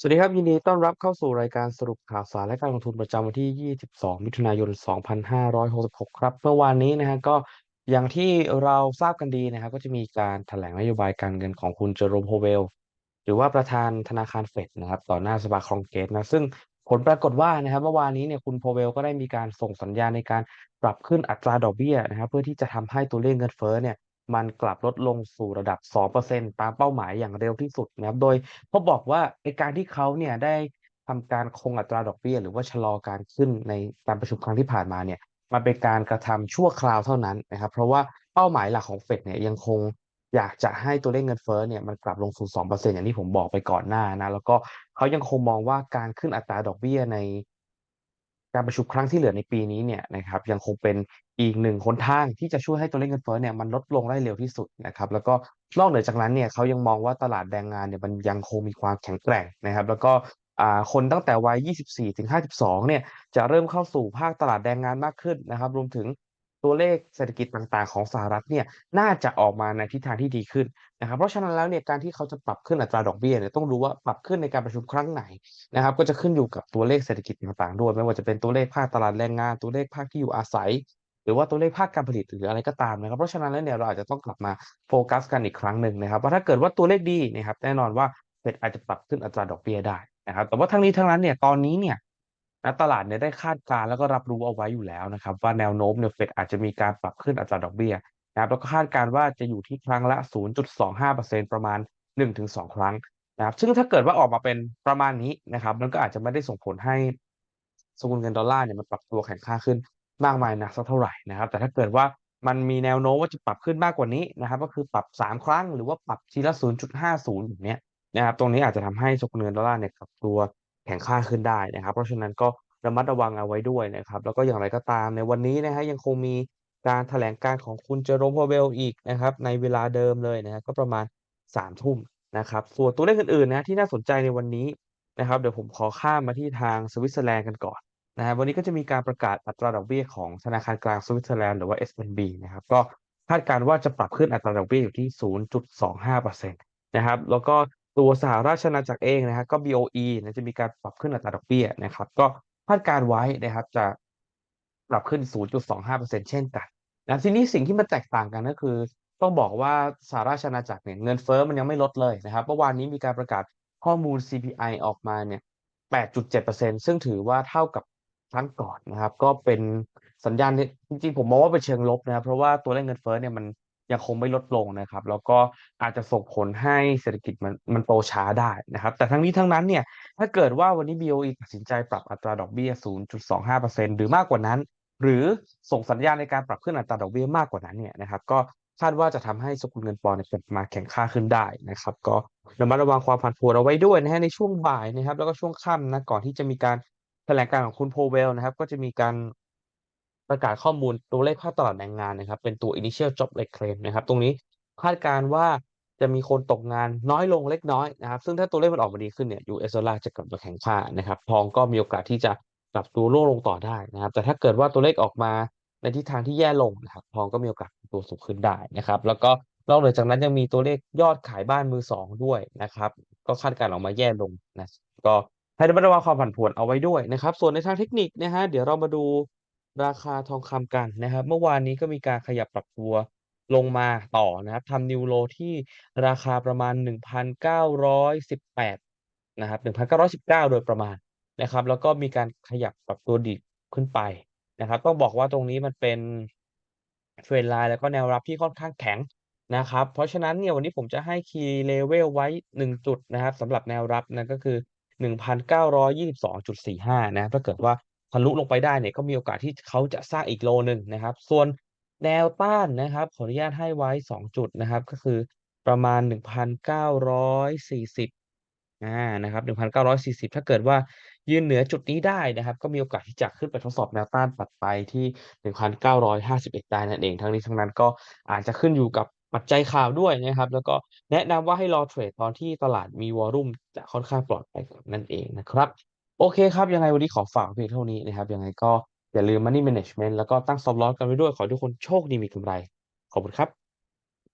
สวัสดีครับ ยินดีต้อนรับเข้าสู่รายการสรุปข่าวสารและการลงทุนประจำวันที่ 22 มิถุนายน 2566 ครับ เมื่อวานนี้นะฮะก็อย่างที่เราทราบกันดีนะครับก็จะมีการแถลงนโยบายการเงินของคุณเจอโรมโพเวล หรือว่าประธานธนาคารเฟดนะครับ ต่อหน้าสภาคองเกรสนะ ซึ่งผลปรากฏว่านะครับเมื่อวานนี้เนี่ยคุณโพเวลก็ได้มีการส่งสัญญาณในการปรับขึ้นอัตราดอกเบี้ยนะครับ เพื่อที่จะทำให้ตัวเลขเงินเฟ้อเนี่ย มันกลับลดลงสู่ระดับ 2%ตามเป้าหมายอย่างเร็วที่สุดนะครับ โดยเขาบอกว่าไอ้การที่เขาเนี่ยได้ทำการคงอัตราดอกเบี้ย หรือว่าชะลอการขึ้นในการประชุมครั้งที่ผ่านมาเนี่ยมันเป็นการกระทำชั่วคราวเท่านั้นนะครับ เพราะว่าเป้าหมายหลักของเฟดเนี่ยยังคงอยากจะให้ตัวเลขเงินเฟ้อเนี่ยมันกลับลงสู่2%อย่างที่ผมบอกไปก่อนหน้านะ แล้วก็เขายังคงมองว่าการขึ้นอัตราดอกเบี้ยใน การประชุมครั้งที่เหลือในปีนี้เนี่ยนะครับยังคงเป็นอีกหนึ่งคนทางที่จะช่วยให้ตัวเลขเงินเฟ้อเนี่ยมันลดลงได้เร็วที่สุดนะครับแล้วก็นอกเหนือจากนั้นเนี่ยเขายังมองว่าตลาดแรงงานเนี่ยมันยังคงมีความแข็งแกร่งนะครับ แล้วก็คนตั้งแต่วัย 24 ถึง 52 เนี่ยจะเริ่มเข้าสู่ภาคตลาดแรงงานมากขึ้นนะครับ รวมถึง ตัวเลขเศรษฐกิจต่างๆ ของสหรัฐเนี่ยน่าจะออกมาในทิศทางที่ดีขึ้นนะครับเพราะฉะนั้นแล้วเนี่ยการที่เขาจะปรับขึ้นอัตราดอกเบี้ยเนี่ยต้องรู้ว่าปรับขึ้นในการประชุมครั้งไหนนะครับก็จะขึ้นอยู่กับตัวเลขเศรษฐกิจต่างๆด้วยไม่ว่าจะเป็นตัวเลขภาคตลาดแรงงาน ตัวเลขภาคที่อยู่อาศัย หรือว่าตัวเลขภาคการผลิตหรืออะไรก็ตามนะครับเพราะฉะนั้นแล้วเนี่ยเราอาจจะต้องกลับมาโฟกัสกันอีกครั้งหนึ่งนะครับว่าถ้าเกิดว่าตัวเลขดีนะครับแน่นอนว่าเฟดอาจจะปรับขึ้นอัตราดอกเบี้ยได้นะครับแต่ว่าทั้งนี้ทั้งนั้นเนี่ยตอนนี้เนี่ย นักตลาดเนี่ยได้คาดการณ์แล้วก็รับรู้เอาไว้อยู่แล้วนะครับ ว่าแนวโน้มเนี่ยเฟดอาจจะมีการปรับขึ้นอัตราดอกเบี้ยนะครับแล้วก็คาดการณ์ว่าจะอยู่ที่ครั้งละ 0.25%ประมาณ 1-2 ครั้งนะครับ ซึ่งถ้าเกิดว่าออกมาเป็นประมาณนี้นะครับ มันก็อาจจะไม่ได้ส่งผลให้สกุลเงินดอลลาร์เนี่ยมันปรับตัวแข็งค่าขึ้นมากมายนักสักเท่าไหร่นะครับ แต่ถ้าเกิดว่ามันมีแนวโน้มว่าจะปรับขึ้นมากกว่านี้นะครับ ก็คือปรับ 3 ครั้งหรือว่าปรับทีละ 0.50อย่างเนี้ยนะครับ ตรงนี้อาจจะทำให้สกุลเงินดอลลาร์เนี่ยปรับตัว แข็งค่าขึ้นได้นะครับ เพราะฉะนั้นก็ระมัดระวังเอาไว้ด้วยนะครับ แล้วก็อย่างไรก็ตามในวันนี้นะฮะยังคงมีการแถลงการของคุณเจอโรมพาเวลอีกนะครับ ในเวลาเดิมเลยนะครับก็ประมาณ3ทุ่มนะครับ ส่วนตัวเลขอื่นๆนะที่น่าสนใจในวันนี้นะครับเดี๋ยวผมขอข้ามมาที่ทางสวิตเซอร์แลนด์กันก่อนนะครับวันนี้ก็จะมีการประกาศอัตราดอกเบี้ยของธนาคารกลางสวิตเซอร์แลนด์หรือว่า SNB นะครับก็คาดการณ์ว่าจะปรับขึ้นอัตราดอกเบี้ยอยู่ที่ 0.25%นะครับแล้วก็ ตัวสหราชอาณาจักรเองนะครับก็ BOE นะจะมีการปรับขึ้นอัตราดอกเบี้ยนะครับ ก็คาดการไว้นะครับจะปรับขึ้น 0.25%เช่นกันนะทีนี้สิ่งที่มันแตกต่างกันก็คือ ต้องบอกว่าสหราชอาณาจักรเนี่ยเงินเฟ้อมันยังไม่ลดเลยนะครับเมื่อวานนี้มีการประกาศข้อมูล CPI ออกมาเนี่ย 8.7%ซึ่งถือว่าเท่ากับครั้งก่อนนะครับ ก็เป็นสัญญาณจริงๆ ผมมองว่าเป็นเชิงลบนะครับ เพราะว่าตัวเลขเงินเฟ้อเนี่ยมัน ยังคงไม่ลดลงนะครับ แล้วก็อาจจะส่งผลให้เศรษฐกิจมันมันโตช้าได้นะครับ แต่ทั้งนี้ทั้งนั้นเนี่ยถ้าเกิดว่าวันนี้ BOE ตัดสินใจปรับอัตราดอกเบี้ย 0.25%หรือมากกว่านั้น หรือส่งสัญญาณในการปรับขึ้นอัตราดอกเบี้ยมากกว่านั้นเนี่ยนะครับ ก็คาดว่าจะทำให้สกุลเงินปอนด์เกลับมาแข็งค่าขึ้นได้นะครับ ก็ระมัดระวังความผันผวนเอาไว้ด้วยนะฮะในช่วงบ่ายนะครับ แล้วก็ช่วงค่ำนะก่อนที่จะมีการแถลงการของคุณโพเวลนะครับ ก็จะมีการ ประกาศข้อมูลตัวเลขภาคตลาดแรงงานนะครับ เป็นตัว initial job rate claim นะครับ ตรงนี้คาดการว่าจะมีคนตกงานน้อยลงเล็กน้อยนะครับ ซึ่งถ้าตัวเลขมันออกมาดีขึ้นเนี่ย US ดอลลาร์จะกลับมาแข็งค่านะครับ ทองก็มีโอกาสที่จะปรับตัวร่วงลงต่อได้นะครับ แต่ถ้าเกิดว่าตัวเลขออกมาในทิศทางที่แย่ลงนะครับ ทองก็มีโอกาสตัวสูงขึ้นได้นะครับ แล้วก็นอกเหนือจากนั้นยังมีตัวเลขยอดขายบ้านมือสองด้วยนะครับ ก็คาดการออกมาแย่ลงนะ ก็ให้ระมัดระวังความผันผวนเอาไว้ด้วยนะครับ ส่วนในทางเทคนิคนะฮะ เดี๋ยวเรามาดู ราคาทองคำกันนะครับ เมื่อวานนี้ก็มีการขยับปรับตัวลงมาต่อนะครับทำนิวโลที่ราคาประมาณ 1,918 นะครับ 1,919 โดยประมาณนะครับ แล้วก็มีการขยับปรับตัวดีขึ้นไปนะครับ ต้องบอกว่าตรงนี้มันเป็นเทรนไลน์แล้วก็แนวรับที่ค่อนข้างแข็งนะครับ เพราะฉะนั้นเนี่ยวันนี้ผมจะให้คีย์เลเวลไว้ 1 จุดนะครับสำหรับแนวรับนั่นก็คือ 1,922.45 นะถ้าเกิดว่า ทะลุลงไปได้เนี่ยก็มีโอกาสที่เขาจะสร้างอีกโลหนึ่งนะครับ ส่วนแนวต้านนะครับ ขออนุญาตให้ไว้ 2 จุดนะครับ ก็คือประมาณ 1,940อ่านะครับ1,940 ถ้าเกิดว่ายืนเหนือจุดนี้ได้นะครับ ก็มีโอกาสที่จะขึ้นไปทดสอบแนวต้านปัดไปที่ 1,951 ได้นั่นเอง ทั้งนี้ทั้งนั้นก็อาจจะขึ้นอยู่กับปัจจัยข่าวด้วยนะครับ แล้วก็แนะนำว่าให้รอเทรดตอนที่ตลาดมีวอลุ่มจะค่อนข้างปลอดภัยนั่นเองนะครับ โอเคครับ ยังไงวันนี้ขอฝากเพียงเท่านี้นะครับ ยังไงก็อย่าลืม Money Management แล้วก็ตั้ง Stop Loss กันไว้ด้วย ขอให้ทุกคนโชคดีมีกำไร ขอบคุณครับ